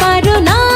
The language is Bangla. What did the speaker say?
পারো না